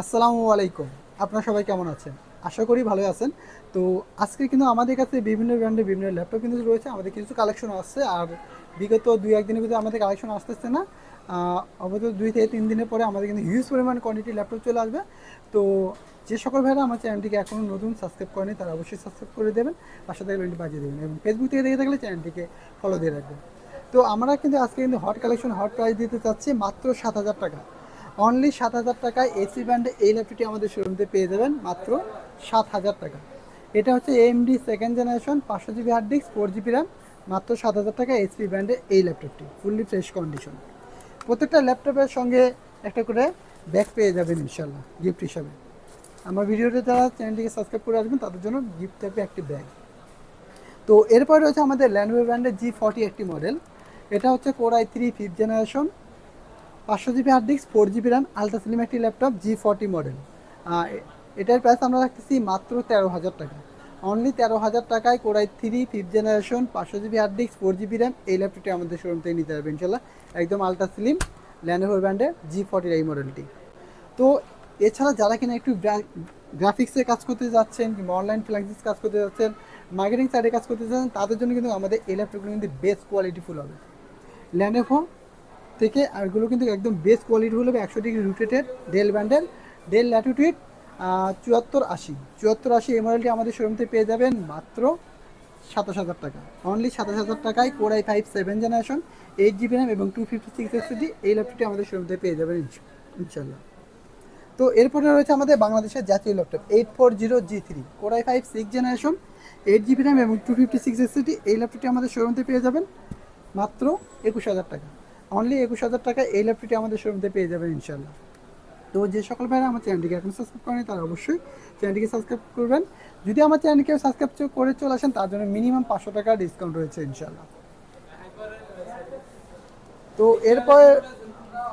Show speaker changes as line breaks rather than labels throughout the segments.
আসসালামু আলাইকুম। আপনারা সবাই কেমন আছেন? আশা করি ভালো আছেন। তো আজকে কিন্তু আমাদের কাছে বিভিন্ন ব্র্যান্ডের বিভিন্ন ল্যাপটপ কিন্তু রয়েছে। আমাদের কিছু কালেকশন আসছে আর বিগত দুই একদিনের ভিতরে আমাদের কালেকশন আসতেছে না। অবশ্য দুই থেকে তিন দিনের পরে আমাদের কিন্তু হিউজ পরিমাণ কোয়ান্টিটি ল্যাপটপ চলে আসবে। তো যে সকল ভাইরা আমার চ্যানেলটিকে এখনও নতুন সাবস্ক্রাইব করেনি, তারা অবশ্যই সাবস্ক্রাইব করে দেবেন। পাশে থেকে বাজিয়ে দেবেন। এবং ফেসবুক থেকে দেখে থাকলে চ্যানেলটিকে ফলো দিয়ে রাখবেন। তো আমরা কিন্তু আজকে কিন্তু হট কালেকশন হট প্রাইস দিতে চাচ্ছি মাত্র সাত হাজার টাকা। অনলি সাত হাজার টাকায় এসি ব্র্যান্ডে এই ল্যাপটপটি আমাদের শোরুমতে পেয়ে যাবেন মাত্র সাত হাজার টাকা। এটা হচ্ছে এমডি সেকেন্ড জেনারেশন পাঁচশো GB hard disk four GB RAM মাত্র সাত হাজার টাকা এসপি ব্র্যান্ডে এই ল্যাপটপটি ফুললি ফ্রেশ কন্ডিশন প্রত্যেকটা ল্যাপটপের সঙ্গে একটা করে ব্যাগ পেয়ে যাবেন ইনশাল্লাহ গিফট হিসাবে। আমার ভিডিওতে যারা চ্যানেলটিকে সাবস্ক্রাইব করে আসবেন, তাদের জন্য গিফট থাকবে একটি ব্যাগ তো এরপর রয়েছে আমাদের ল্যান্ডওয়ে ব্র্যান্ডের জি ফর্টি একটি মডেল এটা হচ্ছে Core i three fifth generation পাঁচশো GB hard disk four GB RAM ultra slim একটি ল্যাপটপ জি ফর্টি মডেল এটার প্রাইস আমরা রাখতেছি মাত্র তেরো হাজার টাকা। অনলি তেরো হাজার টাকায় Core i three fifth generation পাঁচশো GB hard disk four GB RAM এই ল্যাপটপটি আমাদের শোরুম থেকে নিতে পারবে ইনশাল্লাহ। একদম আলট্রা স্লিম ল্যানোভো ব্র্যান্ডের জি ফর্টির এই মডেলটি তো এছাড়া যারা কিনা একটু গ্রাফিক্সে কাজ করতে যাচ্ছেন কিংবা অনলাইন ফ্ল্যাক্সিস কাজ করতে যাচ্ছেন মার্কেটিং সাইডে কাজ করতে যাচ্ছেন, তাদের জন্য কিন্তু আমাদের এই ল্যাপটপগুলো কিন্তু বেস্ট কোয়ালিটিফুল হবে। ল্যানোভো থেকে আরগুলো কিন্তু একদম বেস্ট কোয়ালিটি হলো একশো ডিগ্রি রোটেটেড ডেল ব্র্যান্ডের ডেল ল্যাটিটিউড চুয়াত্তর আশি। চুয়াত্তর আশি মডেলটি আমাদের শোরুম থেকে পেয়ে যাবেন মাত্র সাতাশ হাজার টাকা। অনলি সাতাশ হাজার টাকায় Core i five seven generation eight GB RAM এবং টু ফিফটি সিক্স এসএসডি এই ল্যাপটপটি আমাদের শোরুম থেকে পেয়ে যাবেন ইনশা- ইনশাল্লাহ। তো এরপরে রয়েছে আমাদের বাংলাদেশের জাতীয় laptop eight four zero G three Core i five six generation eight GB RAM এবং টু ফিফটি সিক্স এসএসডি এই ল্যাপটপটি আমাদের শোরুম থেকে পেয়ে যাবেন। মাত্র একুশ হাজার টাকা। অনলি একুশ হাজার টাকা এই ল্যাপটপটি আমাদের শোরুমতে পেয়ে যাবেন ইনশাল্লাহ তো যে সকল ভাইরা আমার চ্যানেলটিকে এখন সাবস্ক্রাইব করেনি, তারা অবশ্যই চ্যানেলটিকে সাবস্ক্রাইব করবেন। যদি আমার চ্যানেলকে সাবস্ক্রাইব করে চলে আসেন, তার জন্য মিনিমাম পাঁচশো টাকা ডিসকাউন্ট রয়েছে ইনশাল্লাহ তো এরপর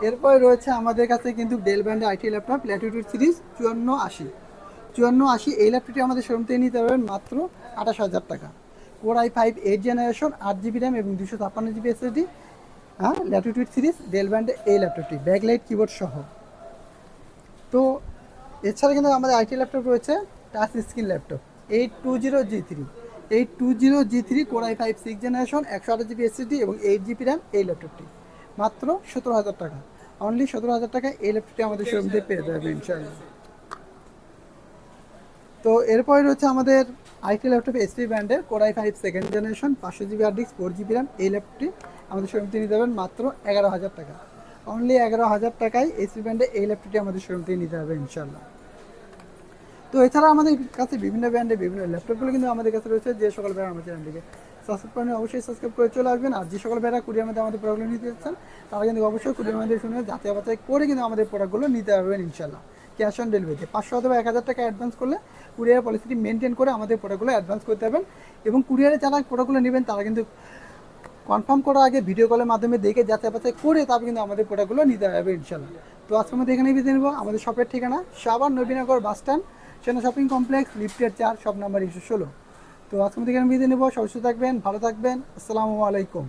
এরপর রয়েছে আমাদের কাছে কিন্তু ডেল ব্র্যান্ডের আইটি ল্যাপটপ ল্যাটিটিউড সিরিজ চুয়ান্ন আশি। চুয়ান্ন আশি এই ল্যাপটপটি আমাদের শোরুম থেকে নিতে পারবেন মাত্র আঠাশ হাজার টাকা। Core i five eight generation আট জিবি র্যাম এবং দুশো ছাপ্পান্ন জিবি এস এসএসডি হ্যাঁ ল্যাটিটিউড সিরিজ ডেল ব্র্যান্ডের এই ল্যাপটপটি, ব্যাকলাইট কিবোর্ড সহ। তো এছাড়া কিন্তু আমাদের আইটি ল্যাপটপ রয়েছে touch screen laptop eight two zero G three eight two zero G three Core i five six generation একশো আট জিবি এসএসডি এবং এইট জিবি র্যাম এই ল্যাপটপটি। মাত্র সতেরো হাজার টাকা অনলি সতেরো হাজার টাকায় এই ল্যাপটপটি আমাদের শোরুম থেকে পেয়ে যাবে ইনশাআল্লাহ। তো এরপরে রয়েছে আমাদের আইটি ল্যাপটপ এসপি ব্র্যান্ডের Core i five second generation পাঁচশো GB hard disk four GB RAM এই ল্যাপটপটি আমাদের শোরুম থেকে নিতে পারবেন মাত্র এগারো হাজার টাকা। অনলি এগারো হাজার টাকায় এসপি ব্র্যান্ডে এই ল্যাপটপটি আমাদের শোরুম থেকে নিতে হবে ইনশাল্লাহ তো এছাড়া আমাদের কাছে বিভিন্ন ব্র্যান্ডের বিভিন্ন ল্যাপটপগুলো কিন্তু আমাদের কাছে রয়েছে, যে সকল ব্র্যান্ড আমাদের চ্যানেলটিকে সাবস্ক্রাইব করেন অবশ্যই সাবস্ক্রাইব করে চলে আসবেন। আর যে সকল ব্যারা কুরিয়ার মধ্যে আমাদের প্রোডাক্টগুলো নিতে যাচ্ছেন, তারা কিন্তু অবশ্যই কুরিয়ার মধ্যে শুনে যাচাই বাছাই করে কিন্তু আমাদের প্রোডাক্টগুলো নিতে পারবেন ইনশাল্লাহ ক্যাশ অন ডেলিভারিতে। পাঁচশো অথবা এক হাজার টাকা অ্যাডভান্স করলে কুরিয়ার পলিসিটি মেনটেন করে আমাদের প্রোডাক্টগুলো অ্যাডভান্স করতে পারবেন। এবং কুরিয়ারে যারা প্রোডাক্টগুলো নেবেন, তারা কিন্তু কনফার্ম করার আগে ভিডিও কলের মাধ্যমে দেখে যাচাই বাছাই করে তারপর কিন্তু আমাদের প্রোডাক্টগুলো নিতে হবে ইনশাল্লাহ তো আজকের মধ্যে এখানেই বিদায় নেব। আমাদের শপের ঠিকানা সাবান Nabinagar bus stand Sena shopping complex লিফটের চার শপ নাম্বার একশো ষোলো। তো আজকের মধ্যে এখানে বিদায় নেব। সুস্থ থাকবেন, ভালো থাকবেন। আসসালামু আলাইকুম।